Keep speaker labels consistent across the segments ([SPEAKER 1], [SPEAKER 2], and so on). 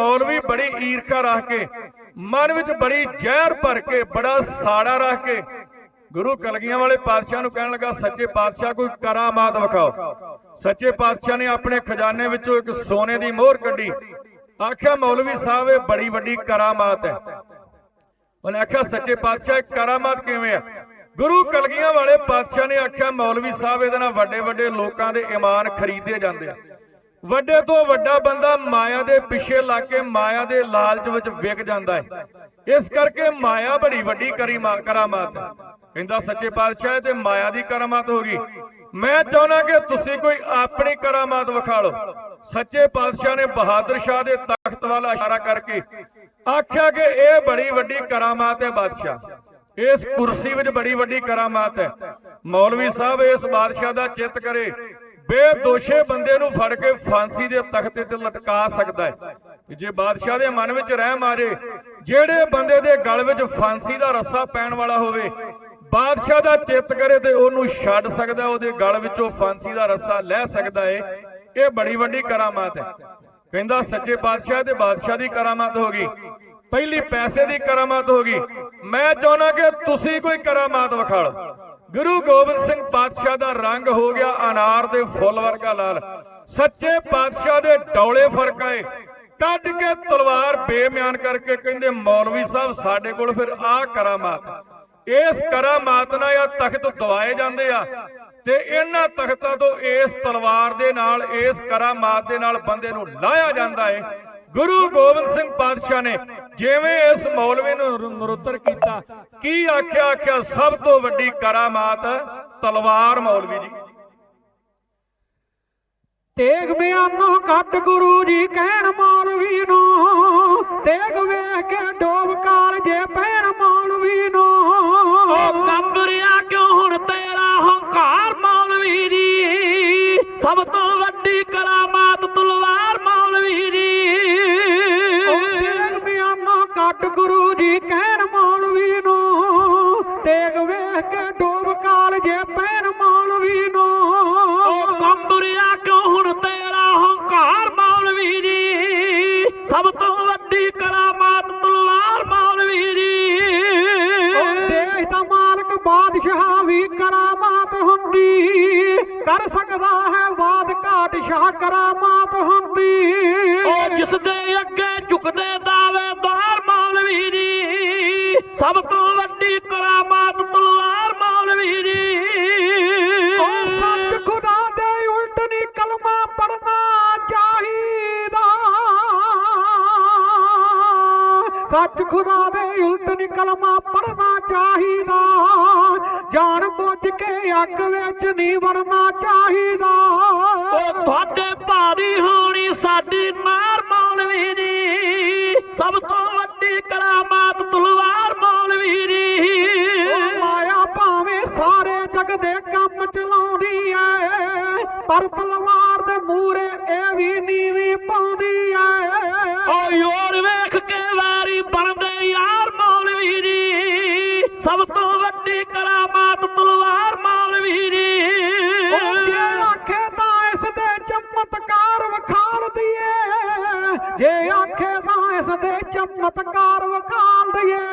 [SPEAKER 1] ਮੌਲਵੀ ਬੜੀ ਈਰਖਾ ਰੱਖ ਕੇ, ਮਨ ਵਿੱਚ ਬੜੀ ਜ਼ਹਿਰ ਭਰ ਕੇ, ਬੜਾ ਸਾੜਾ ਰੱਖ ਕੇ ਗੁਰੂ ਕਲਗੀਆਂ ਵਾਲੇ ਪਾਤਸ਼ਾਹ ਨੂੰ ਕਹਿਣ ਲੱਗਾ, ਸੱਚੇ ਪਾਤਸ਼ਾਹ, ਕੋਈ ਕਰਾਮਾਤ ਵਿਖਾਓ। ਸੱਚੇ ਪਾਤਸ਼ਾਹ ਨੇ ਆਪਣੇ ਖਜ਼ਾਨੇ ਵਿੱਚੋਂ ਇੱਕ ਸੋਨੇ ਦੀ ਮੋਹਰ ਕੱਢੀ। ਆਖਿਆ, ਮੌਲਵੀ ਸਾਹਿਬ, ਇਹ ਬੜੀ ਵੱਡੀ ਕਰਾਮਾਤ ਹੈ। ਉਹਨੇ ਆਖਿਆ, ਸੱਚੇ ਪਾਤਸ਼ਾਹ ਕਰਾਮਾਤ ਕਿਵੇਂ ਹੈ? ਗੁਰੂ ਕਲਗੀਆਂ ਵਾਲੇ ਪਾਤਸ਼ਾਹ ਨੇ ਆਖਿਆ, ਮੌਲਵੀ ਸਾਹਿਬ, ਇਹਦੇ ਨਾਲ ਵੱਡੇ ਵੱਡੇ ਲੋਕਾਂ ਦੇ ਈਮਾਨ ਖਰੀਦੇ ਜਾਂਦੇ ਆ। ਵੱਡੇ ਤੋਂ ਵੱਡਾ ਬੰਦਾ ਮਾਇਆ ਦੇ ਪਿੱਛੇ ਲੱਗ ਕੇ ਮਾਇਆ ਦੇ ਲਾਲਚ ਵਿੱਚ ਵਿਕ ਜਾਂਦਾ ਹੈ। ਇਸ ਕਰਕੇ ਮਾਇਆ ਬੜੀ ਵੱਡੀ ਕਰੀਮਾ ਕਰਾਮਾਤ ਹੈ। ਕਹਿੰਦਾ, ਸੱਚੇ ਪਾਤਸ਼ਾਹ ਤੇ ਮਾਇਆ ਦੀ ਕਰਾਮਾਤ ਹੋ ਗਈ। ਮੈਂ ਚਾਹੁੰਦਾ ਕਿ ਤੁਸੀਂ ਕੋਈ ਆਪਣੀ ਕਰਾਮਾਤ ਵਿਖਾ ਲਓ। ਸੱਚੇ ਪਾਤਸ਼ਾਹ ਨੇ ਬਹਾਦਰ ਸ਼ਾਹ ਦੇ ਤਖਤ ਵੱਲ ਇਸ਼ਾਰਾ ਕਰਕੇ ਆਖਿਆ ਕਿ ਇਹ ਬੜੀ ਵੱਡੀ ਕਰਾਮਾਤ ਹੈ ਬਾਦਸ਼ਾਹ। ਇਸ ਕੁਰਸੀ ਵਿੱਚ ਬੜੀ ਵੱਡੀ ਕਰਾਮਾਤ ਹੈ। ਮੌਲਵੀ ਸਾਹਿਬ, ਇਸ ਬਾਦਸ਼ਾਹ ਦਾ ਚਿੱਤ ਕਰੇ ਬੇਦੋਸ਼ੇ ਬੰਦੇ ਨੂੰ ਫੜ ਕੇ ਫਾਂਸੀ ਦੇ ਤਖਤੇ ਤੇ ਲਟਕਾ ਸਕਦਾ ਹੈ। ਜੇ ਬਾਦਸ਼ਾਹ ਦੇ ਮਨ ਵਿੱਚ ਰਹਿਮ ਆ ਜੇ ਜਿਹੜੇ ਬੰਦੇ ਦੇ ਗਲ ਵਿੱਚ ਫਾਂਸੀ ਦਾ ਰੱਸਾ ਪੈਣ ਵਾਲਾ ਹੋਵੇ, ਬਾਦਸ਼ਾਹ ਦਾ ਚਿੱਤ ਕਰੇ ਤੇ ਉਹਨੂੰ ਛੱਡ ਸਕਦਾ ਉਹਦੇ ਗਲ ਵਿੱਚੋਂ ਫਾਂਸੀ ਦਾ ਰੱਸਾ ਲੈ ਸਕਦਾ ਹੈ। ਇਹ ਬੜੀ ਵੱਡੀ ਕਰਾਮਾਤ ਹੈ। ਕਹਿੰਦਾ, ਸੱਚੇ ਬਾਦਸ਼ਾਹ ਤੇ ਬਾਦਸ਼ਾਹ ਦੀ ਕਰਾਮਾਤ ਹੋ ਗਈ। ਪਹਿਲੀ ਪੈਸੇ ਦੀ ਕਰਾਮਾਤ ਹੋ ਗਈ। ਮੈਂ ਚਾਹੁੰਦਾ ਕਿ ਤੁਸੀਂ ਕੋਈ ਕਰਾਮਾਤ ਵਿਖਾ ਲਓ ਗੁਰੂ ਗੋਬਿੰਦ ਸਿੰਘ ਪਾਤਸ਼ਾਹ ਦਾ ਰੰਗ ਹੋ ਗਿਆ ਅਨਾਰ ਦੇ ਫੁੱਲ ਵਰਗਾ ਲਾਲ। ਸੱਚੇ ਪਾਤਸ਼ਾਹ ਦੇ ਡੌਲੇ ਫ਼ਰਕ ਕੱਢ ਕੇ ਤਲਵਾਰ ਬੇਮਿਆਨ ਕਰਕੇ ਕਹਿੰਦੇ, ਮੌਲਵੀ ਸਾਹਿਬ, ਸਾਡੇ ਕੋਲ ਫਿਰ ਆਹ ਕਰਾਮਾਤ ਹੈ। ਇਸ ਕਰਾਮਾਤ ਨਾਲ ਆ ਤਖਤ ਦਵਾਏ ਜਾਂਦੇ ਆ ਤੇ ਇਹਨਾਂ ਤਖਤਾਂ ਤੋਂ ਇਸ ਤਲਵਾਰ ਦੇ ਨਾਲ, ਇਸ ਕਰਾਮਾਤ ਦੇ ਨਾਲ ਬੰਦੇ ਨੂੰ ਲਾਇਆ ਜਾਂਦਾ ਹੈ ਗੁਰੂ ਗੋਬਿੰਦ ਸਿੰਘ ਪਾਤਸ਼ਾਹ ਨੇ ਜਿਵੇਂ ਇਸ ਮੌਲਵੀ ਨੂੰ ਨਰ- ਨਰੁੱਤਰ ਕੀਤਾ ਕੀ ਆਖਿਆ ਆਖਿਆ ਸਭ ਤੋਂ ਵੱਡੀ ਕਰਾਮਾਤ ਤਲਵਾਰ ਮੌਲਵੀ ਜੀ।
[SPEAKER 2] ਤੇਗ ਬਿਆਨੋ ਕੱਟ ਗੁਰੂ ਜੀ ਕਹਿਣ ਮੌਲਵੀ ਨੂੰ ਤੇਗ ਵੇਖ ਕੇ ਡੋਬ ਕਾਲ ਜੇ ਪੈਣ ਮੌਲਵੀ ਨੂੰ।
[SPEAKER 3] ਉਹ ਕੰਬਰਿਆ ਕਿਉਂ ਹੁਣ ਤੇਰਾ ਹੰਕਾਰ ਮੌਲਵੀ ਦੀ ਸਭ ਤੋਂ ਵੱਡੀ ਕਰਾਮਾਤ ਤਲਵਾਰ ਮੌਲਵੀ
[SPEAKER 2] ਬਿਆਨੋ ਕੱਟ ਗੁਰੂ ਜੀ ਕਹਿਣ ਮੌਲਵੀ ਨੂੰ ਤੇਗ ਵੇਖ ਕੇ ਡੋਬ ਕਾਲ ਜੇ ਪੈਣ ਮੌਲਵੀ ਨੂੰ।
[SPEAKER 3] ਉਹ ਕੰਬਰਿਆ ਕਿਉਂ ਹੁਣ ਤੇਰਾ ਹੰਕਾਰ ਮੌਲਵੀ ਦੀ ਸਭ ਤੋਂ ਵੱਡੀ ਕਰਾਮਾਤ ਤਲਵਾਰ ਮੌਲਵੀ ਦੀ
[SPEAKER 2] ਦੇਸ਼ ਦਾ ਮਾਲਕ ਬਾਦਸ਼ਾਹ ਵੀ ਕਰਾਮਾਤ ਹੁੰਦੀ। ਕਰ ਸਕਦਾ ਹੈ ਬਾਦ ਘਾਟ ਸ਼ਾਹ ਕਰਾਮਾਤ ਹੁੰਦੀ।
[SPEAKER 3] ਉਹ ਜਿਸ ਦੇ ਅੱਗੇ ਝੁਕਦੇ ਦਾਵੇਦਾਰ ਮੌਲਵੀ ਦੀ ਸਭ ਤੋਂ ਵੱਡੀ ਕਰਾਮਾਤ ਤਲਵਾਰ ਮੌਲਵੀ ਦੀ
[SPEAKER 2] ਉਹ ਸੱਚ ਖੁਦਾ ਦੇ ਉਲਟ ਨੀ ਕਲਮਾ ਪੜਨਾ ਚਾਹੀਦਾ। ਸੱਚ ਖੁਦਾ ਦੇ ਉਲਟ ਨੀ ਕਲਮਾ ਪੜਨਾ ਚਾਹੀਦਾ। ਜਾਣ ਬੁੱਝ ਕੇ ਅੱਗ ਵਿੱਚ ਨਹੀਂ ਵੜਨਾ ਚਾਹੀਦਾ।
[SPEAKER 3] ਉਹ ਤੁਹਾਡੇ ਭਾਰੀ ਹੋਣੀ ਸਾਡੀ ਨਾਰ
[SPEAKER 2] ਪਰ ਤਲਵਾਰ ਦੇ ਮੂਰੇ ਇਹ ਵੀ ਨੀਵੀਂ ਪਾਉਂਦੀ ਐ।
[SPEAKER 3] ਓ ਯੋਰ ਵੇਖ ਕੇ ਵਾਰੀ ਬਣਦੇ ਯਾਰ ਮੌਲਵੀ ਦੀ ਸਭ ਤੋਂ ਵੱਡੀ ਕਰਾਮਾਤ ਤਲਵਾਰ ਮੌਲਵੀ
[SPEAKER 2] ਜੇ। ਆਖੇ ਤਾਂ ਇਸ ਦੇ ਚਮਤਕਾਰ ਵਿਖਾਲ ਦਈਏ। ਜੇ ਆਖੇ ਤਾਂ ਇਸ ਦੇ ਚਮਤਕਾਰ ਵਿਖਾਲ ਦਈਏ।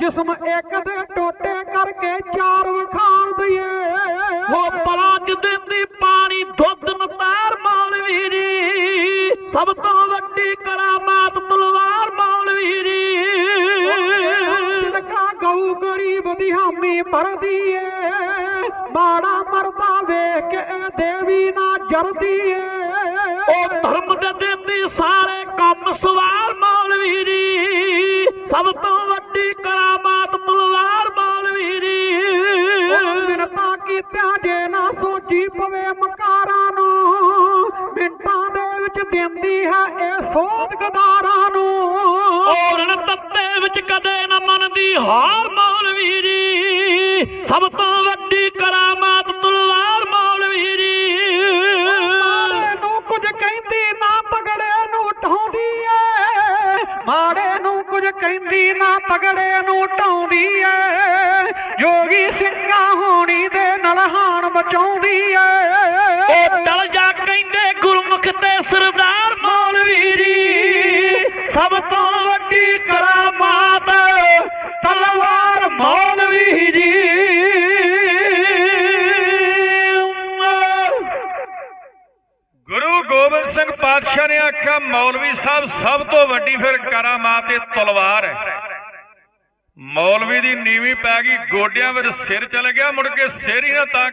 [SPEAKER 2] ਜਿਸਮ ਇੱਕ ਦੇ ਟੋਟੇ ਕਰਕੇ ਚਾਰ ਵਿਖਾਲ ਗਰੀਬ ਦੀ ਹਾਮੀ ਭਰਦੀ ਏ। ਮਾੜਾ ਮਰਦਾ ਵੇਖ ਕੇ ਇਹ ਦੇਵੀ ਨਾ ਜਰਦੀ ਏ।
[SPEAKER 3] ਉਹ ਧਰਮ ਦੇ ਦਿੰਦੀ ਸਾਰੇ ਕੰਮ ਸਵਾਰ ਮੌਲਵੀ ਦੀ ਸਭ ਤੋਂ ਵੱਡੀ ਕਰਾਮਾਤ ਤਲਵਾਰ ਮੌਲਵੀ ਦੀ
[SPEAKER 2] ਉਹ ਮਿੰਨਤਾਂ ਕੀਤਿਆਂ ਜੇ ਨਾ ਸੋਚੀ ਪਵੇ ਮਕਾਰਾਂ ਨੂੰ। ਮਿੰਟਾਂ ਦੇ ਵਿੱਚ ਦਿੰਦੀ ਹੈ ਇਹ ਸੋਧ ਗਦਾਰਾਂ ਨੂੰ।
[SPEAKER 3] ਵਿੱਚ ਕਦੇ ਨਾ ਹਾਰ ਮੌਲਵੀ ਦੀ ਸਭ ਤੋਂ ਵੱਡੀ ਕਰਾਮਾਤ ਤਲਵਾਰ ਮੌਲਵੀ ਦੀ
[SPEAKER 2] ਮਾੜੇ ਨੂੰ ਕੁਝ ਕਹਿੰਦੀ ਨਾ ਤਗੜੇ ਨੂੰ ਢਾਉਂਦੀ ਏ ਮਾੜੇ ਨੂੰ ਕੁਝ ਕਹਿੰਦੀ ਨਾ ਤਗੜੇ ਨੂੰ ਢਾਉਂਦੀ ਏ ਜੋਗੀ ਸਿੰਘਾਂ ਹੋਣੀ ਦੇ ਨਲਹਾਨ ਬਚਾਉਂਦੀ
[SPEAKER 1] ਨੇ ਆਖਿਆ, ਮੌਲਵੀ ਸਾਹਿਬ, ਸਭ ਤੋਂ ਵੱਡੀ ਫਿਰ ਕਰਾਮਾਤ ਇਹ ਤਲਵਾਰ ਹੈ। ਮੌਲਵੀ ਦੀ ਨੀਵੀਂ ਪੈ ਗਈ, ਗੋਡਿਆਂ ਵਿੱਚ ਸਿਰ ਚਲ ਗਿਆ, ਮੁੜ ਕੇ ਸਿਰ ਹੀ ਨਾ ਤਾਂ